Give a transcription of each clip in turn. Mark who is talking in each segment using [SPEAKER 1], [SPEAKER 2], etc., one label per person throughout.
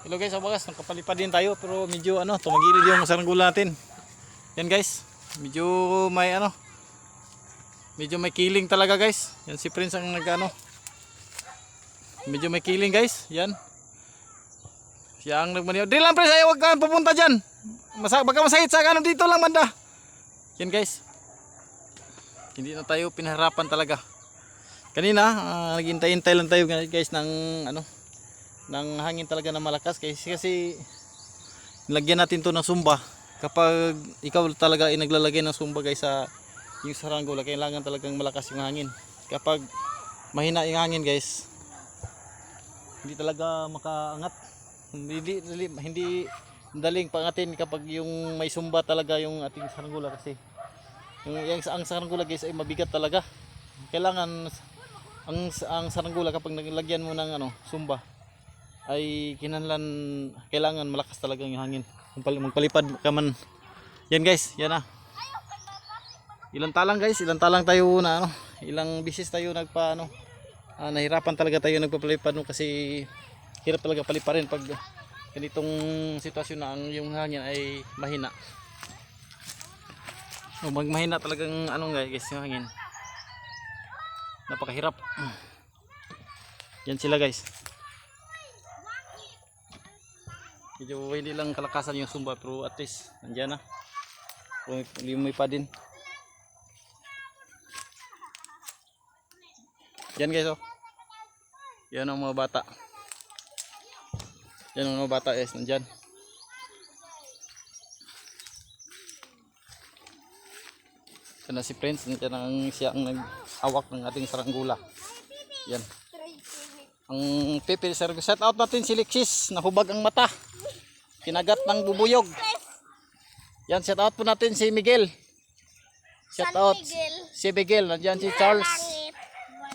[SPEAKER 1] Hello guys, sa wakas, nakapalipad din tayo pero medyo ano, tumagilid yung saranggula natin. Yan guys, medyo may ano, medyo may killing talaga guys. Yan si Prince ang nagano. Medyo may killing guys, yan. Siya ang nagmaniw. Di lang Prince, ayaw wag ka pupunta dyan. Masa baka masahit sa ano dito lang banda. Yan guys. Hindi na tayo pinaharapan talaga. Kanina, ah, naghintay-hintay lang tayo guys ng ano, ng hangin talaga na malakas. Kasi kasi lagyan natin to ng sumba. Kapag ikaw talaga ay naglalagay ng sumba guys sa yung saranggola kailangan talagang malakas yung hangin. Kapag mahina yung hangin guys hindi talaga makaangat. Hindi hindi, hindi daling pangatin kapag yung may sumba talaga yung ating saranggola kasi. Yung, yung ang saranggola guys ay mabigat talaga. Kailangan ang ang saranggola kapag naglagyan mo ng ano sumba ay kinanlan kailangan malakas talaga yung hangin. Kung pal- magpalipad ka man. Yan guys. Yan na ilang talang guys. Ilang talang tayo na ano. Ilang bisis tayo nagpa ano. Ah, nahirapan talaga tayo nagpapalipad no, kasi hirap talaga paliparin pag ganitong sitwasyon na ang yung hangin ay mahina. O mag mahina talagang ano guys yung hangin. Napakahirap. Yan sila guys medyo hindi lang kalakasan yung sumba pero at least nandiyan na Lumi- lumipad din yan guys oh yan ang mga bata yan ang mga bata guys nandyan yan na si Prince nandiyan ang siya ang naghawak ng ating saranggula yan ang Pepe Sergio. Shout out natin si Lexis. Nahubag ang mata. Kinagat ng bubuyog. Yan, shout out po natin si Miguel. Shout out si Miguel. Nandiyan si Charles.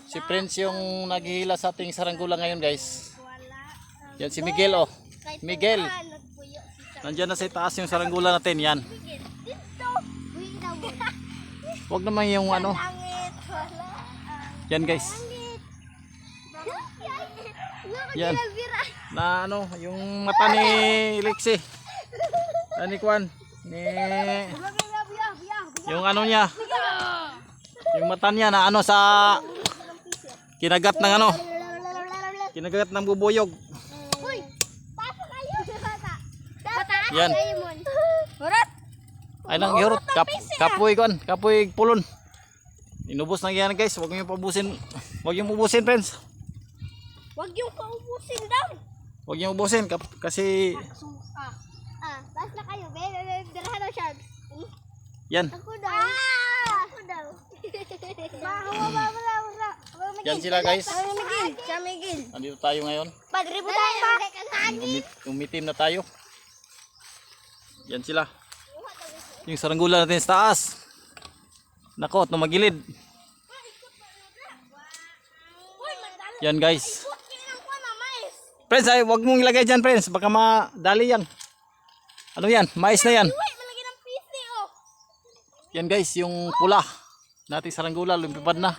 [SPEAKER 1] Si Prince yung naghihila sa ating saranggola ngayon guys. Yan si Miguel oh. Miguel. Nandiyan na sa taas yung saranggola natin. Yan. Huwag naman yung ano. Yan guys. Yan. Na ano, yung mata ni Lexi. Ani Kwan. Ni yung ano niya. Yung mata niya na ano sa kinagat ng ano, kinagat ng bubuyog.
[SPEAKER 2] Uy! Pasok kayo! Pataas
[SPEAKER 1] Yan.
[SPEAKER 2] kayo mon. Hurat!
[SPEAKER 1] Ay nang yorot kap, kapoy kon, kapoy pulon. Inubos na yan guys, wag niyo pabusin. Wag niyo ubusin friends.
[SPEAKER 2] Huwag yung paubusin daw.
[SPEAKER 1] Wag niyo ubusin kap, kasi
[SPEAKER 2] Ah, ah, na kayo. Be, be, be, dirahan na siya.
[SPEAKER 1] yan.
[SPEAKER 2] Ako daw. Ah! Ako daw. Mahawa ba wala wala.
[SPEAKER 1] Yan sila guys.
[SPEAKER 2] Miguel. Sa Miguel.
[SPEAKER 1] Andito tayo ngayon.
[SPEAKER 2] Padre po tayo ba?
[SPEAKER 1] Umit, umitim na tayo. Yan sila. Yung saranggula natin sa taas. Nako, tumagilid. Yan guys. Friends, ay, wag mong ilagay dyan, friends. Baka madali yan. Ano yan? Mais na yan.
[SPEAKER 2] Oh.
[SPEAKER 1] Yan guys, yung pula. Nating saranggula, lumipad na.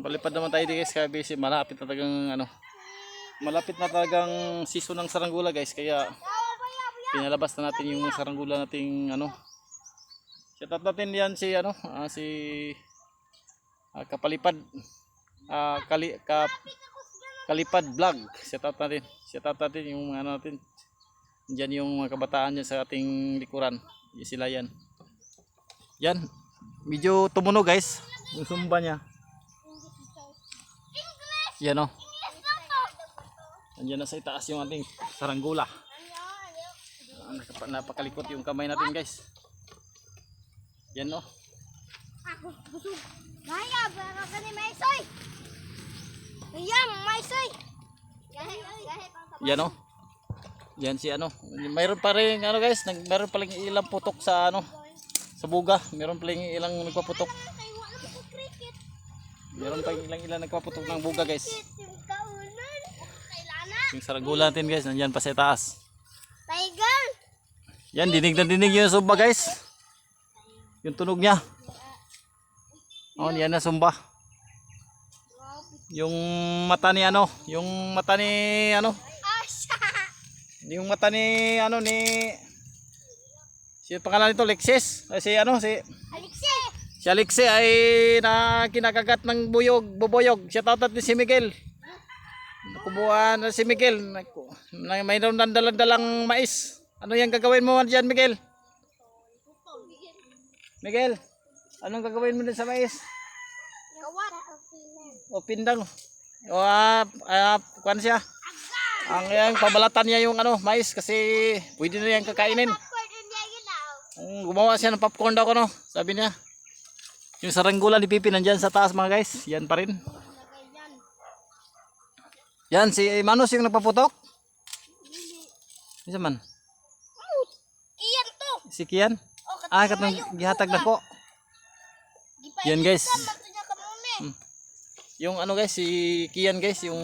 [SPEAKER 1] Palipad naman tayo guys, kaya busy. Malapit na talagang ano. Malapit na talagang season ng saranggula guys. Kaya pinalabas na natin yung saranggula nating ano. Shout out natin yan si ano, ah, si ah, Kapalipad. Ah, kali, kap, Kalipad vlog. Shout out natin. Shout out natin yung ano natin. Diyan yung mga kabataan dyan sa ating likuran. Yan sila yan. Yan. Medyo tumunog guys. Yung sumba niya. Yan o. Nandiyan na sa itaas yung ating saranggula. Napakalikot yung kamay natin guys. Yan o.
[SPEAKER 2] Ako, busog. Gaya, baka ka ni Maisoy. Kahit ang taba.
[SPEAKER 1] Yan o. Yan si ano. Mayroon pa rin ano guys. Mayroon pa rin ilang putok sa ano. Sa buga. Mayroon pa rin ilang nagpaputok. Mayroon pa ilang ilang nagpaputok ng buga guys.
[SPEAKER 2] Yung
[SPEAKER 1] saranggula natin guys. Nandiyan pa sa itaas.
[SPEAKER 2] Tiger.
[SPEAKER 1] Yan, dinig na dinig yung sumba guys. Yung tunog niya. Oh, yan na sumba. Yung mata ni ano, yung mata ni ano. Yung mata ni ano ni Si pangalan nito Lexis. Ay, si ano si
[SPEAKER 2] Alexi!
[SPEAKER 1] si Alexi ay na kinakagat ng buyog, buboyog. Siya tatat ni si Miguel. Kumuha na si Miguel. Naku, na- Mayroon nang dalang-dalang mais. Ano yung gagawin mo diyan, Miguel? Miguel, anong gagawin mo din sa mais?
[SPEAKER 2] Kawat!
[SPEAKER 1] O pindang. O ah, ah, kuwan siya. Ang yung pabalatan niya yung ano, mais kasi pwede na yan kakainin. Mm, gumawa siya ng popcorn daw ko no, sabi niya. Yung saranggola ni Pipi nandyan sa taas mga guys, yan pa rin.
[SPEAKER 2] Yan.
[SPEAKER 1] Si Manos yung nagpaputok. Isa man,
[SPEAKER 2] Iyan to!
[SPEAKER 1] si Kian.
[SPEAKER 2] Oh,
[SPEAKER 1] Ah, katong gihatag na ko. Yan guys. Yung ano guys, si Kian guys, yung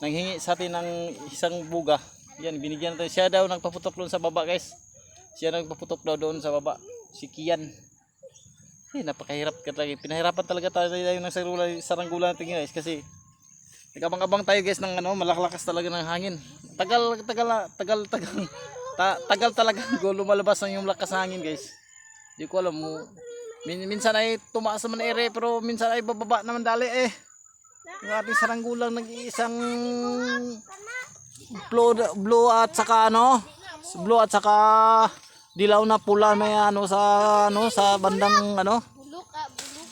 [SPEAKER 1] nanghingi sa atin ng isang buga. Yan, binigyan natin. Siya daw nagpaputok doon sa baba guys. Siya nagpaputok daw doon sa baba. Si Kian. Eh, napakahirap ka talaga. Pinahirapan talaga tayo yung nasa saranggola, saranggola natin guys kasi nagabang-abang tayo guys ng ano, malaklakas talaga ng hangin. Tagal, tagal, tagal, tagal, ta, tagal talaga lumalabas ng yung lakas ng hangin guys. Di ko alam mo. Min, minsan ay tumaas naman ere pero minsan ay bababa naman dali eh. Yung ating saranggulang nag-iisang blue, blue at saka ano, blue at saka dilaw na pula may ano sa ano sa bandang ano.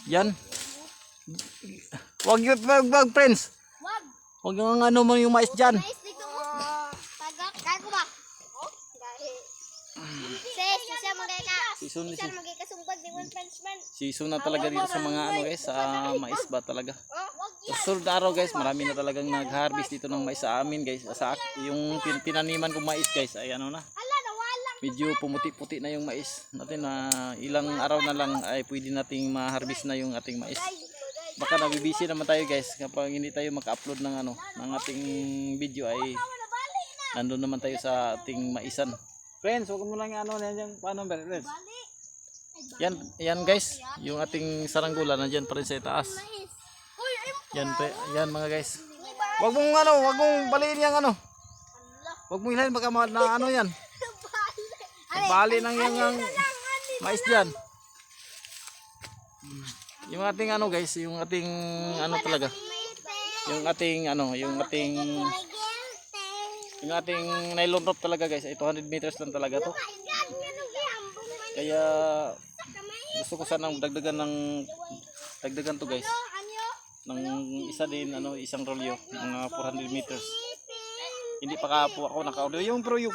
[SPEAKER 1] Yan. Wag yung wag, wag friends.
[SPEAKER 2] Wag!
[SPEAKER 1] Wag yung ano mo yung mais diyan.
[SPEAKER 2] Mais dito
[SPEAKER 1] Season na talaga dito sa mga ano guys, sa mais ba talaga. Susunod na araw guys, marami na talagang nag-harvest dito ng mais sa amin guys. Sa yung tin- tinaniman kong mais guys. Ay ano na. Medyo pumuti-puti na yung mais natin na ilang araw na lang ay pwede nating ma-harvest na yung ating mais. Baka nabibisi naman tayo guys kapag hindi tayo maka-upload ng ano ng ating video ay nandun naman tayo sa ating maisan. Friends, huwag mo lang ano yan yung paano ba friends? Yan, yan guys, yung ating saranggula nandiyan pa rin sa itaas. Yan, pe, yan mga guys. Wag mong ano, wag mong baliin yung ano. Wag mong ilahin baka na ano yan.
[SPEAKER 2] Bali.
[SPEAKER 1] Bali nang yung ang mais diyan. Yung ating ano guys, yung ating ano talaga. Yung ating ano, yung ating yung ating nylon rope talaga guys, ay 200 meters lang talaga to. Kaya gusto ko sanang dagdagan ng dagdagan to guys. ng isa din ano isang rolyo mga 400 meters. Hindi pa ka po ako naka yung pero yung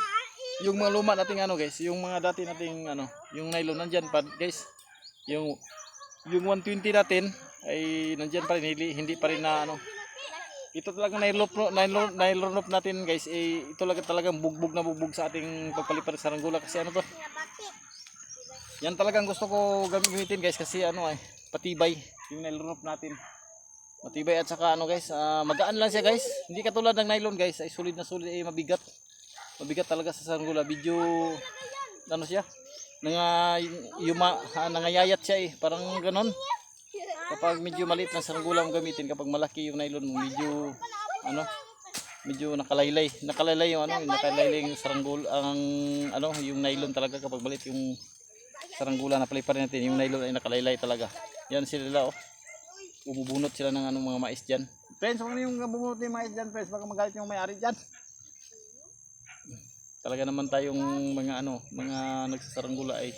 [SPEAKER 1] yung mga luma nating ano guys yung mga dati nating ano yung nylon nandyan pa guys. Yung yung 120 natin ay nandyan pa rin hindi, hindi pa rin na ano. Ito talaga nylon nylon nylon natin guys. Eh, ito talaga talagang bugbog na bugbog sa ating pagpalipad sa saranggola kasi ano to yan talagang gusto ko gamitin guys kasi ano ay patibay. Yung nylon rope natin. Matibay at saka ano guys ah, magaan lang siya guys. Hindi katulad ng nylon guys. Ay solid na solid ay mabigat. Mabigat talaga sa saranggola medyo ano siya? Nanga yuma ha, nangayayat siya eh. Parang ganon. Kapag medyo maliit na saranggola mo gamitin kapag malaki yung nylon mo medyo ano medyo nakalaylay. Nakalaylay yung ano nakalaylay yung saranggol ang ano yung nylon talaga kapag maliit yung saranggola na paliparin natin yung nylon ay nakalaylay talaga yan sila oh bubunot sila ng ano, mga mais dyan. Friends, kung ano yung bubunot ng mais dyan, friends, baka magalit yung may-ari dyan. Talaga naman tayong mga ano, mga nagsasaranggula ay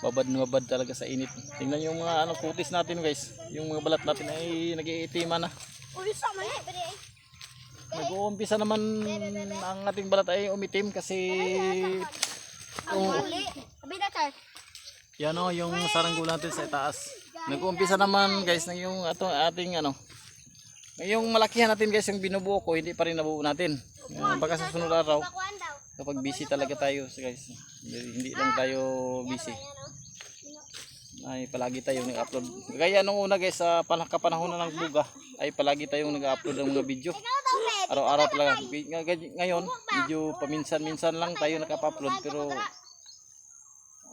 [SPEAKER 1] babad na babad talaga sa init. Tingnan yung mga ano, kutis natin guys. Yung mga balat natin ay nag-iitima na. Nag-uumpisa naman ang ating balat ay umitim kasi
[SPEAKER 2] Ang mali. Sabi na, sir.
[SPEAKER 1] Yan o, yung saranggula natin sa itaas. Nag-uumpisa naman guys ng yung ato, ating ano. Yung malakihan natin guys, yung binubuo ko, hindi pa rin nabuo natin. Uh, baka sa sunod araw, kapag busy talaga tayo guys, hindi, lang tayo busy. Ay palagi tayong nag-upload. Kaya nung una guys, sa panah kapanahon na ng buga, ay palagi tayong nag-upload ng mga video. Araw-araw talaga. Ng- ng- Ngayon, medyo paminsan-minsan lang tayo nakapa-upload pero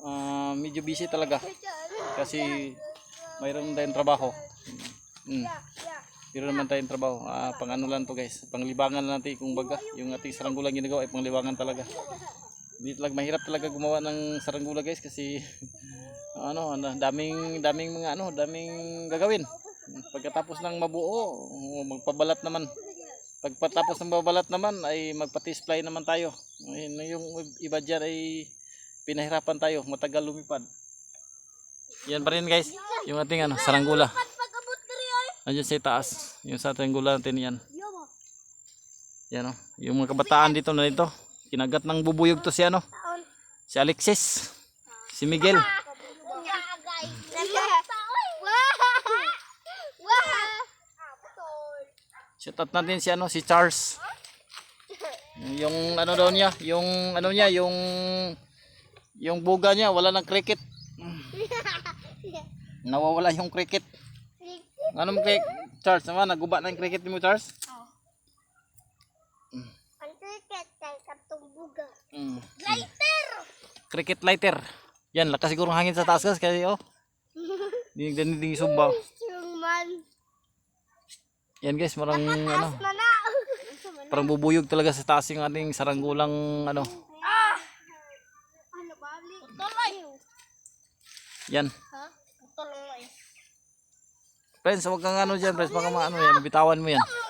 [SPEAKER 1] ah, medyo busy talaga kasi mayroon tayong trabaho. Mm. Pero naman tayong trabaho. Ah, pang ano lang to guys. Panglibangan lang natin kung baga. Yung ating saranggola ginagawa ay panglibangan talaga. Hindi talaga mahirap talaga gumawa ng saranggola guys kasi ano, ano, daming daming mga ano, daming gagawin. Pagkatapos ng mabuo, magpabalat naman. Pagpatapos ng babalat naman ay magpa-display naman tayo. Ayun, yung iba dyan ay pinahirapan tayo, matagal lumipad. Yan pa rin guys, yung ating ano,
[SPEAKER 2] ay.
[SPEAKER 1] Nandiyan sa taas, yung saranggola natin yan. Yan o, yung mga kabataan dito na dito. Kinagat ng bubuyog to si ano, si Alexis, si Miguel. Shout out natin si ano, si Charles. Yung ano daw niya, yung ano niya, yung yung buga niya, wala ng cricket. Nawawala yung cricket. Anong cricket? Charles, naman, naguba na yung cricket mo, Charles?
[SPEAKER 2] Ang tiket kay katong buga.
[SPEAKER 1] Mm.
[SPEAKER 2] Lighter!
[SPEAKER 1] Cricket lighter. Yan, lakas siguro ang hangin sa taas kasi kasi oh. Dinig dinig dinig sumba.
[SPEAKER 2] Yung man.
[SPEAKER 1] Yan guys, marang ano, parang bubuyog talaga sa taas yung ating saranggulang ano.
[SPEAKER 2] Ah! Ano ba? Tuloy!
[SPEAKER 1] Yan.
[SPEAKER 2] Ha? Tuloy.
[SPEAKER 1] Friends, huwag kang ano dyan, friends, baka maano yan, bitawan mo yan.
[SPEAKER 2] Mo.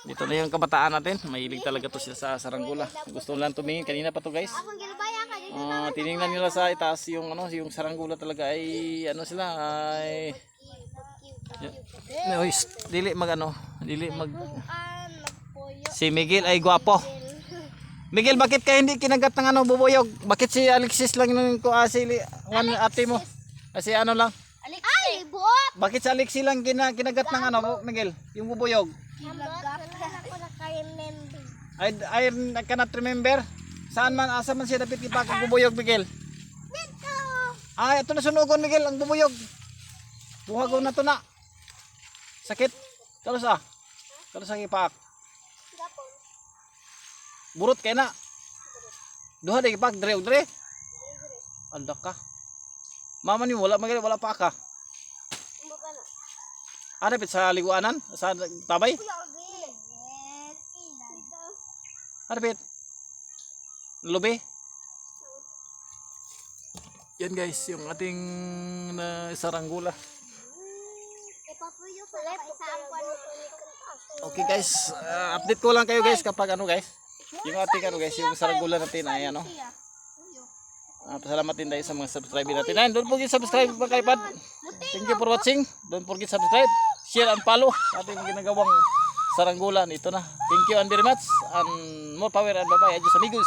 [SPEAKER 1] Dito na yung kabataan natin. Mahilig talaga to sila sa saranggula. Gusto lang tumingin. Kanina pa to guys. Ah, tiningnan nila sa itaas yung ano, yung saranggula talaga ay ano sila ay is- dili mag ano, dili mag
[SPEAKER 2] yun.
[SPEAKER 1] si Miguel ay gwapo. Miguel, bakit ka hindi kinagat ng ano bubuyog? Bakit si Alexis lang nung ko ah, si Li- one ate mo? Kasi ano lang.
[SPEAKER 2] Ay! Buot!
[SPEAKER 1] Bakit si Alexis lang kina, kinagat ng ano, Miguel? Yung bubuyog.
[SPEAKER 2] Kinagat na ako na kayo member.
[SPEAKER 1] I, I cannot remember. Saan man, asa man siya dapat ipakang bubuyog, Miguel?
[SPEAKER 2] Dito!
[SPEAKER 1] Ay, ito na sunugon, Miguel, ang bubuyog. Buhagon na to na. Sakit. Kalos ah. Kalos ang ipak. Burot kay na. Duha di ipak, dre dre. Anda ka. Mama ni wala Miguel, wala pa ka. Ada pit sa liguanan, sa tabay. Ada pit. Lubi. Yan guys, yung ating na saranggula. Okay guys, uh, update ko lang kayo guys kapag ano guys. Yung ating ano guys, yung saranggola natin ay ano. Uh, pasalamat din tayo sa mga subscriber natin. Ayun, don't forget subscribe mga kaipad. Thank you for watching. Don't forget subscribe, share and follow ating ginagawang saranggola. Ito na. Thank you and very much. And more power and bye-bye. Adios amigos.